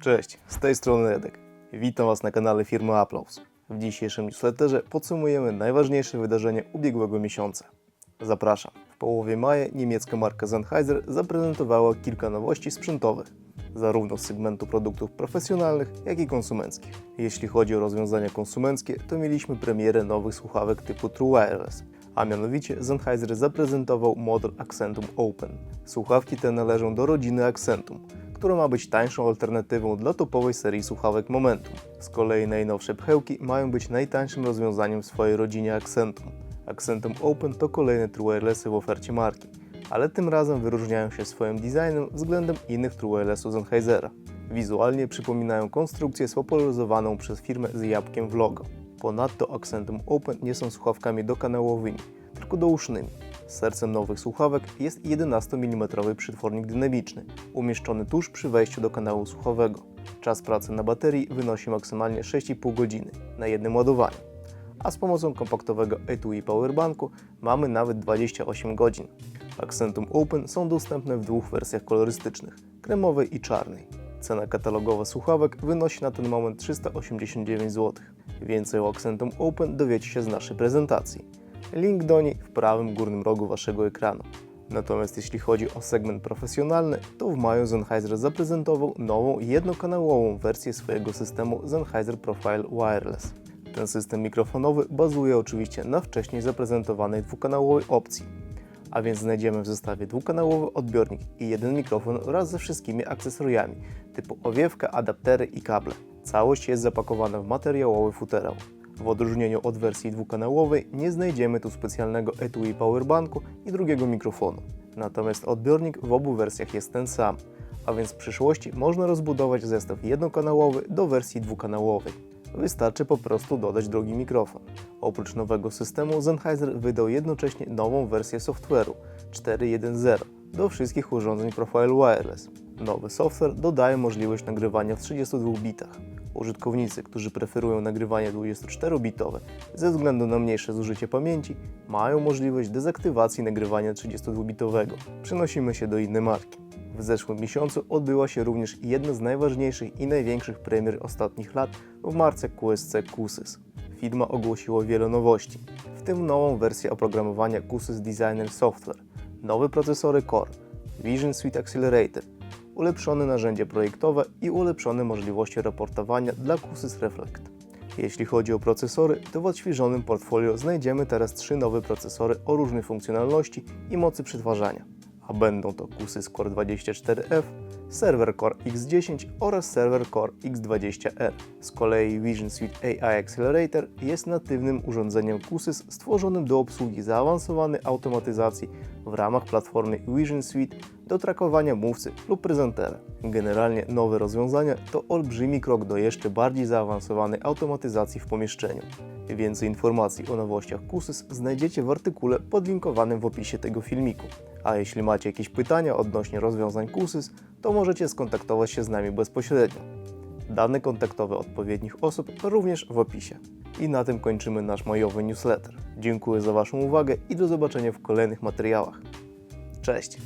Cześć, z tej strony Edek. Witam Was na kanale firmy Applause. W dzisiejszym newsletterze podsumujemy najważniejsze wydarzenie ubiegłego miesiąca. Zapraszam. W połowie maja niemiecka marka Sennheiser zaprezentowała kilka nowości sprzętowych, zarówno z segmentu produktów profesjonalnych, jak i konsumenckich. Jeśli chodzi o rozwiązania konsumenckie, to mieliśmy premierę nowych słuchawek typu True Wireless, a mianowicie Sennheiser zaprezentował model Accentum Open. Słuchawki te należą do rodziny Accentum, która ma być tańszą alternatywą dla topowej serii słuchawek Momentum. Z kolei najnowsze pchełki mają być najtańszym rozwiązaniem w swojej rodzinie Accentum. Accentum Open to kolejne True Wirelessy w ofercie marki, ale tym razem wyróżniają się swoim designem względem innych True Wirelessów Sennheisera. Wizualnie przypominają konstrukcję spopularyzowaną przez firmę z jabłkiem w logo. Ponadto Accentum Open nie są słuchawkami dokanałowymi, tylko dousznymi. Sercem nowych słuchawek jest 11 mm przetwornik dynamiczny, umieszczony tuż przy wejściu do kanału słuchowego. Czas pracy na baterii wynosi maksymalnie 6,5 godziny na jednym ładowaniu, a z pomocą kompaktowego etui powerbanku mamy nawet 28 godzin. Accentum Open są dostępne w dwóch wersjach kolorystycznych, kremowej i czarnej. Cena katalogowa słuchawek wynosi na ten moment 389 zł. Więcej o Accentum Open dowiecie się z naszej prezentacji. Link do niej w prawym górnym rogu Waszego ekranu. Natomiast jeśli chodzi o segment profesjonalny, to w maju Sennheiser zaprezentował nową jednokanałową wersję swojego systemu Sennheiser Profile Wireless. Ten system mikrofonowy bazuje oczywiście na wcześniej zaprezentowanej dwukanałowej opcji, a więc znajdziemy w zestawie dwukanałowy odbiornik i jeden mikrofon wraz ze wszystkimi akcesoriami typu owiewka, adaptery i kable. Całość jest zapakowana w materiałowy futerał. W odróżnieniu od wersji dwukanałowej nie znajdziemy tu specjalnego etui powerbanku i drugiego mikrofonu. Natomiast odbiornik w obu wersjach jest ten sam, a więc w przyszłości można rozbudować zestaw jednokanałowy do wersji dwukanałowej. Wystarczy po prostu dodać drugi mikrofon. Oprócz nowego systemu Sennheiser wydał jednocześnie nową wersję software'u 4.1.0 do wszystkich urządzeń Profile Wireless. Nowy software dodaje możliwość nagrywania w 32 bitach. Użytkownicy, którzy preferują nagrywanie 24-bitowe ze względu na mniejsze zużycie pamięci, mają możliwość dezaktywacji nagrywania 32-bitowego. Przenosimy się do innej marki. W zeszłym miesiącu odbyła się również jedna z najważniejszych i największych premier ostatnich lat w marce QSC QSYS. Firma ogłosiła wiele nowości, w tym nową wersję oprogramowania QSYS Designer Software, nowe procesory Core, Vision Suite Accelerator, ulepszone narzędzie projektowe i ulepszone możliwości raportowania dla QSYS Reflect. Jeśli chodzi o procesory, to w odświeżonym portfolio znajdziemy teraz trzy nowe procesory o różnej funkcjonalności i mocy przetwarzania, a będą to QSYS Core 24F, Server Core X10 oraz Server Core X20R. Z kolei Vision Suite AI Accelerator jest natywnym urządzeniem QSYS stworzonym do obsługi zaawansowanej automatyzacji w ramach platformy Vision Suite do trakowania mówcy lub prezentera. Generalnie nowe rozwiązania to olbrzymi krok do jeszcze bardziej zaawansowanej automatyzacji w pomieszczeniu. Więcej informacji o nowościach QSYS znajdziecie w artykule podlinkowanym w opisie tego filmiku. A jeśli macie jakieś pytania odnośnie rozwiązań QSYS, to możecie skontaktować się z nami bezpośrednio. Dane kontaktowe odpowiednich osób również w opisie. I na tym kończymy nasz majowy newsletter. Dziękuję za Waszą uwagę i do zobaczenia w kolejnych materiałach. Cześć!